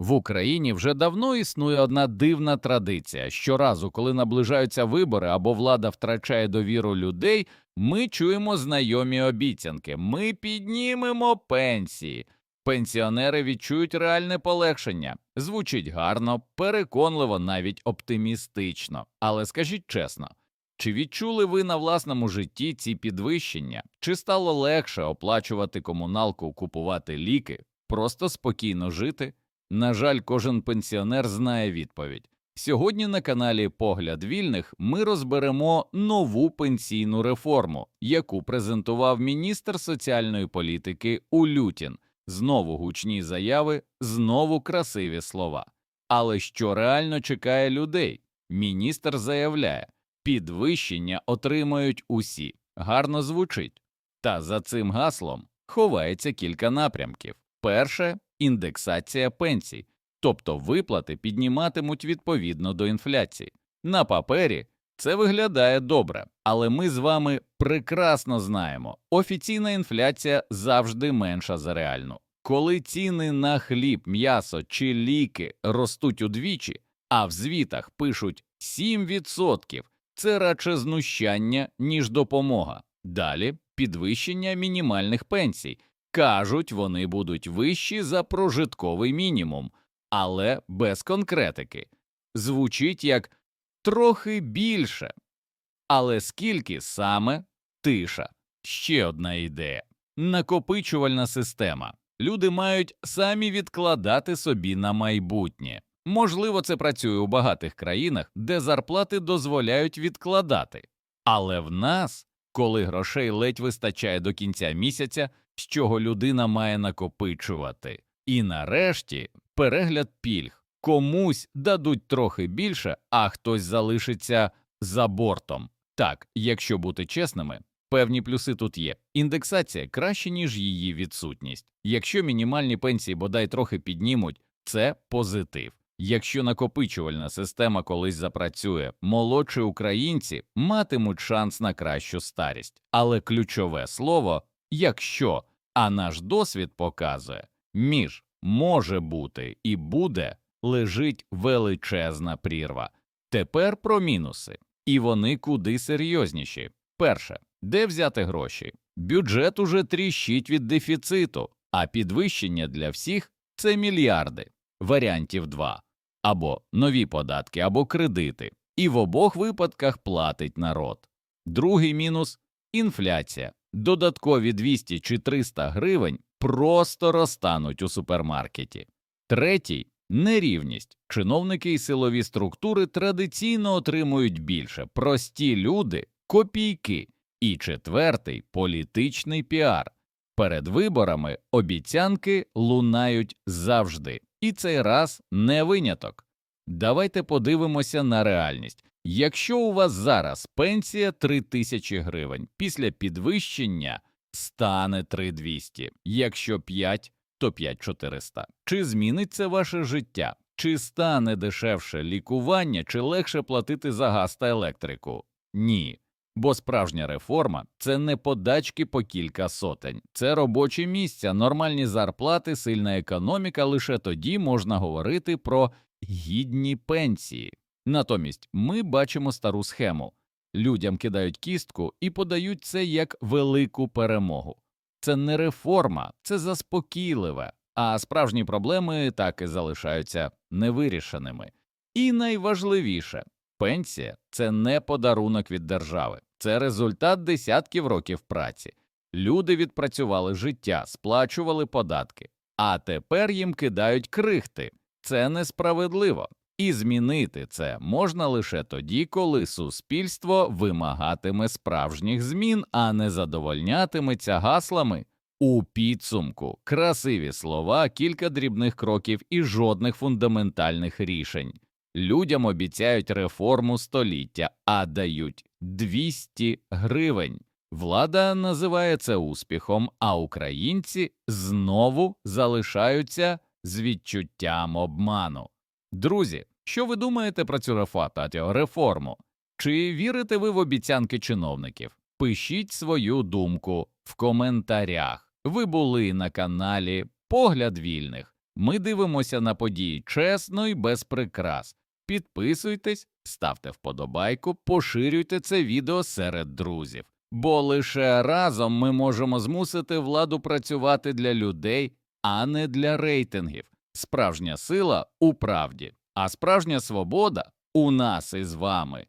В Україні вже давно існує одна дивна традиція. Щоразу, коли наближаються вибори або влада втрачає довіру людей, ми чуємо знайомі обіцянки. Ми піднімемо пенсії. Пенсіонери відчують реальне полегшення. Звучить гарно, переконливо, навіть оптимістично. Але скажіть чесно, чи відчули ви на власному житті ці підвищення? Чи стало легше оплачувати комуналку, купувати ліки, просто спокійно жити? На жаль, кожен пенсіонер знає відповідь. Сьогодні на каналі Погляд вільних ми розберемо нову пенсійну реформу, яку презентував міністр соціальної політики Улютін. Знову гучні заяви, знову красиві слова. Але що реально чекає людей? Міністр заявляє, підвищення отримають усі. Гарно звучить. Та за цим гаслом ховається кілька напрямків. Перше індексація пенсій, тобто виплати підніматимуть відповідно до інфляції. На папері це виглядає добре, але ми з вами прекрасно знаємо, офіційна інфляція завжди менша за реальну. Коли ціни на хліб, м'ясо чи ліки ростуть удвічі, а в звітах пишуть 7%, це радше знущання, ніж допомога. Далі підвищення мінімальних пенсій. Кажуть, вони будуть вищі за прожитковий мінімум, але без конкретики. Звучить як трохи більше. Але скільки саме тиша? Ще одна ідея накопичувальна система. Люди мають самі відкладати собі на майбутнє. Можливо, це працює у багатих країнах, де зарплати дозволяють відкладати. Але в нас, коли грошей ледь вистачає до кінця місяця, з чого людина має накопичувати. І нарешті перегляд пільг. Комусь дадуть трохи більше, а хтось залишиться за бортом. Так, якщо бути чесними, певні плюси тут є. Індексація краще, ніж її відсутність. Якщо мінімальні пенсії бодай трохи піднімуть, це позитив. Якщо накопичувальна система колись запрацює, молодші українці матимуть шанс на кращу старість. Але ключове слово якщо, а наш досвід показує, між може бути і буде лежить величезна прірва. Тепер про мінуси, і вони куди серйозніші. Перше, де взяти гроші? Бюджет уже тріщить від дефіциту, а підвищення для всіх це мільярди. Варіантів два або нові податки, або кредити, і в обох випадках платить народ. Другий мінус інфляція. Додаткові 200 чи 300 гривень просто розтануть у супермаркеті. Третій нерівність. Чиновники і силові структури традиційно отримують більше, прості люди копійки. І четвертий політичний піар. Перед виборами обіцянки лунають завжди, і цей раз не виняток. Давайте подивимося на реальність. Якщо у вас зараз пенсія 3 тисячі гривень, після підвищення стане 3200, якщо 5, то 5400. Чи зміниться ваше життя? Чи стане дешевше лікування, чи легше платити за газ та електрику? Ні. Бо справжня реформа це не подачки по кілька сотень, це робочі місця, нормальні зарплати, сильна економіка. Лише тоді можна говорити про гідні пенсії. Натомість ми бачимо стару схему людям кидають кістку і подають це як велику перемогу. Це не реформа, це заспокійливе, а справжні проблеми так і залишаються невирішеними. І найважливіше пенсія це не подарунок від держави, це результат десятків років праці. Люди відпрацювали життя, сплачували податки, а тепер їм кидають крихти. Це несправедливо. І змінити це можна лише тоді, коли суспільство вимагатиме справжніх змін, а не задовольнятиметься гаслами. У підсумку красиві слова, кілька дрібних кроків і жодних фундаментальних рішень. Людям обіцяють реформу століття, а дають 200 гривень. Влада називає це успіхом, а українці знову залишаються з відчуттям обману. Друзі, що ви думаєте про цю реформу? Чи вірите ви в обіцянки чиновників? Пишіть свою думку в коментарях. Ви були на каналі Погляд вільних. Ми дивимося на події чесно і без прикрас. Підписуйтесь, ставте вподобайку, поширюйте це відео серед друзів. Бо лише разом ми можемо змусити владу працювати для людей, а не для рейтингів. Справжня сила у правді, а справжня свобода у нас із вами.